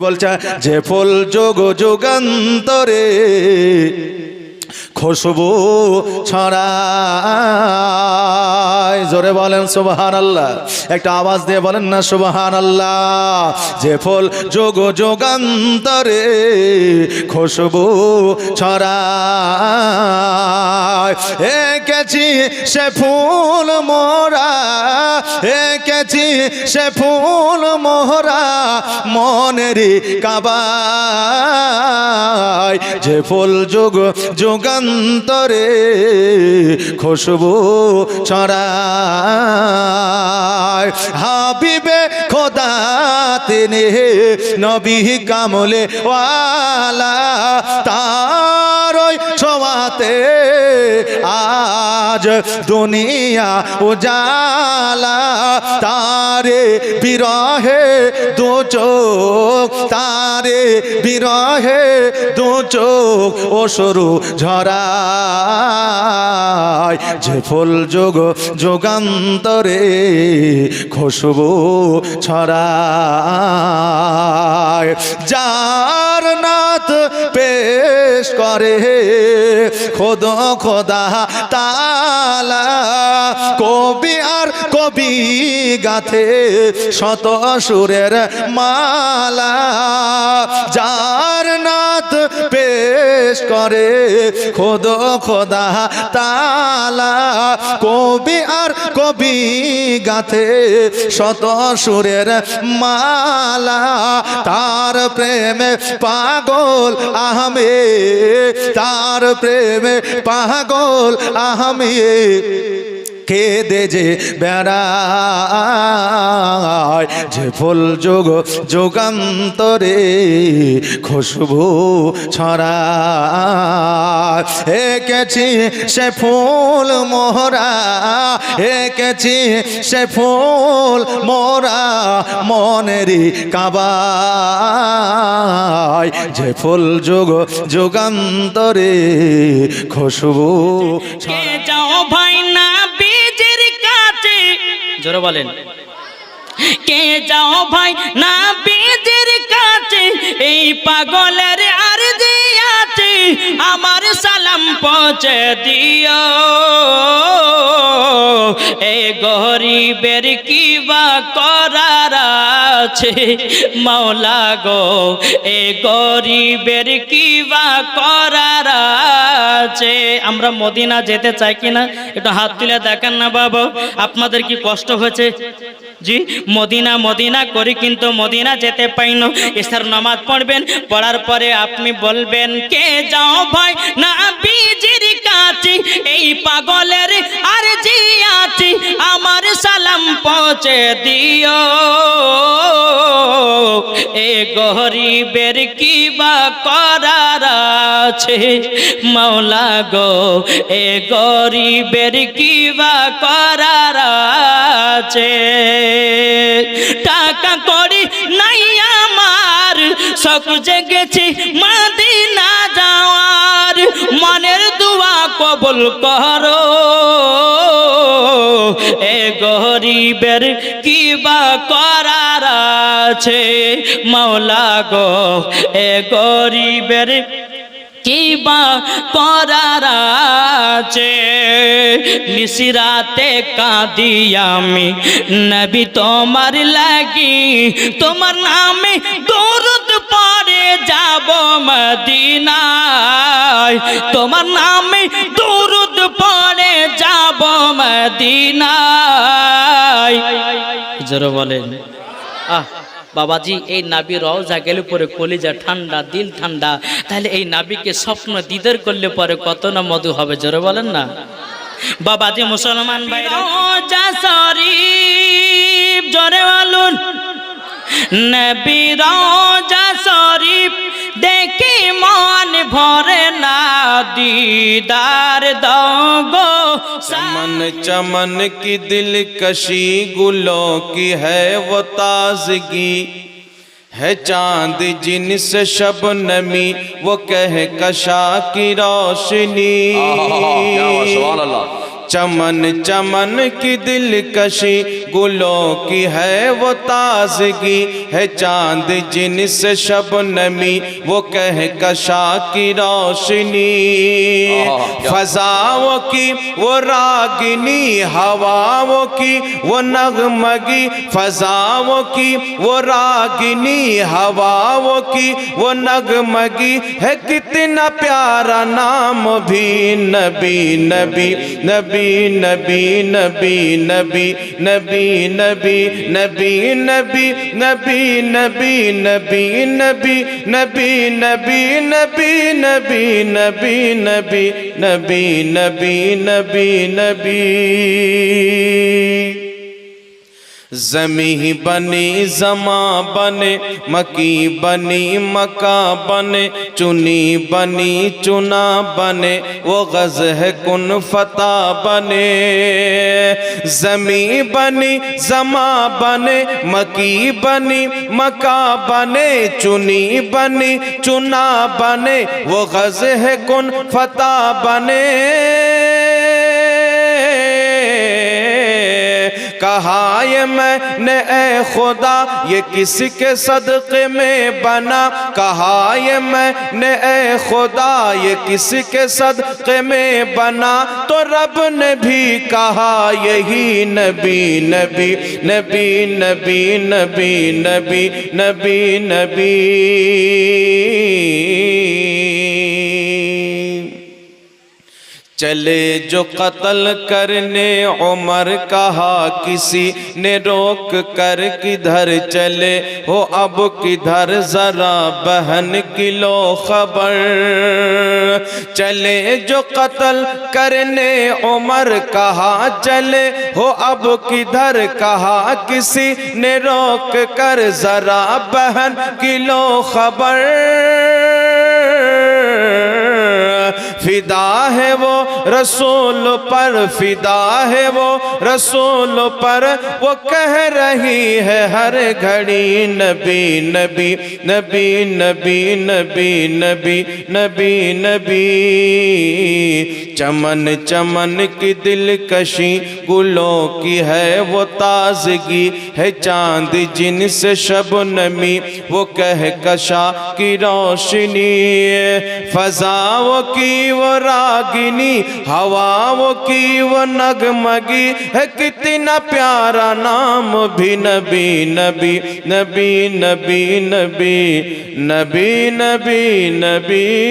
বলছে যে ফুল যোগ যুগান্তরে খুশবু ছড়ায় জোরে বলেন সুবহান আল্লাহ একটা আওয়াজ দিয়ে বলেন না সুবহান আল্লাহ যে ফুল যোগ যুগান্তরে খুশবু ছড়ায় এঁকেছি সে ফুল মোরা, এঁকেছি সে ফুল মোহরা মনেরই কাবায় যে ফুল যোগ যুগান্তরে খুশবু ছড়ায় হাবিবে খোদা তিনি নবী কামলে ওয়ালা তারই ছোঁয়াতে। আজ দুনিয়া উজালা, তারে বিরহে দু চোখ, তারে বিরহে দু চোখ, ও সরু ঝরায়। যে ফুল যোগ, যোগান্তরে খুশবু ছড়ায়। যার নাথ পেশ করে। খোদ, খোদা তালা কবি আর কবি গাথে শত সুরের মালা, যার নাথ পেশ করে। খোদ, খোদা তালা কবি আর কবি গাথে শত সুরের মালা, তার প্রেমে পাগল আহমে তার প্রেমে পাগল আহমে। কেদে যে বেড়ায়, যে ফুল যোগ যোগান্তরে খুশবু ছড়ায়। এঁকেছি সে ফুল মোহরা, এঁকেছি সে ফুল মোরা মনেরই কাবায়। যে ফুল যোগ যোগান্তরে খুশবু কাছে জোরে বলেন। কে যাও ভাই না বীজের কাছে এই পাগলের আর আছে আমার সালাম পৌঁছে দিও। এ গরিবের কি বা করার আছে? মাওলা গো, এ গরিবের কি বা করার আছে। আমরা মদিনা যেতে চাই কিনা? একটু হাত তুলে দেখেন না বাবা, আপনাদের কি কষ্ট হয়েছে? জি, মদিনা মদিনা করি কিন্তু মদিনা যেতে পাই না এসার নামাজ পড়বেন, পড়ার পরে আপনি বলবেন, কে যাও ভাই না বীজির কাছে, এই পাগলের আর জি আছে, আমার সালাম পৌঁছে দিও। এ গরিবের কি বা করার আছে, মাওলা গো, এ গরিবের কি বা করার আছে। টাকা করি নাই আমার, শখ জেগেছি কবুল করো। এ গরিবের কি বা করার আছে? মাওলা গো, এ গরিবের কি বা করার আছে? নিশিরাতে কাঁদি আমি, নবী তোমার লাগি, তোমার নামে দৌরত পরে যাব মদিনায়। তোমার নামে দৌরত পরে যাব মদিনায়। জোরে বলেন। আহ, বাবাজি, এই নাবি রওজা গেলে পরে কলিজা ঠান্ডা, দিল ঠান্ডা। তাহলে এই নাবিকে স্বপ্ন দিদার করলে পরে কত না মধু হবে, জোরে বলেন না? বাবাজি, মুসলমান ভাই রওজা শরীফ, জোরে বলুন। নবীর শরীফ দেখি মন ভরে না دیدار دو چمن چمن کی دل کشی گلوں کی ہے وہ تازگی۔ ہے چاند جن سے شب نمی وہ کہکشا کی روشنی۔ چمن چمن کی دل کشی گلوں کی ہے وہ تازگی ہے چاند جن سے شب نمی وہ کہہ کشا کی روشنی۔ فضاؤں کی وہ راگنی ہواوں کی وہ نغمگی۔ فضاؤں کی وہ راگنی ہواوں کی وہ نغمگی۔ ہے کتنا پیارا نام بھی۔ نبی نبی نبی نبی نبی نبی نبی نبي نبي نبي نبي نبي نبي نبي نبي نبي نبي نبي نبي نبي نبي نبي نبي نبي نبي زمیں بنی، زماں بنے، مکی بنی، مکہ بنے، چنی بنی، چنا بنے، وہ غز ہے کن فتح بنے۔ زمیں بنی، زماں بنے، مکی بنی، مکہ بنے، چنی بنی، چنا بنے، وہ غز ہے کن فتح بنے۔ کہا یہ میں نے اے خدا، یہ کسی کے صدقے میں بنا؟ کہا یہ میں نے اے خدا، یہ کسی کے صدقے میں بنا؟ تو رب نے بھی کہا، یہی نبی نبی نبی نبی نبی نبی نبی نبی۔ چلے جو قتل کرنے عمر کہا، کسی نے روک کر کدھر چلے؟ ہو اب کدھر؟ ذرا بہن کی لو خبر۔ چلے جو قتل کرنے عمر کہا، چلے۔ ہو اب کدھر؟ کہا، کسی نے روک کر۔ ذرا بہن کی لو خبر۔ फिदा है वो रसूल पर फिदा है वो रसूल पर वो कह रही है हर घड़ी नबी नबी नबी नबी नबी नबी नबी नबी چمن چمن کی دلکشی گلوں کی ہے وہ تازگی ہے چاند جن سے شب نمی وہ کہکشا کی روشنی فضاوں کی وہ راگنی ہواوں کی وہ نگمگی ہے۔ کتنا پیارا نام بھی نبی نبی نبی نبی نبی نبی نبی نبی۔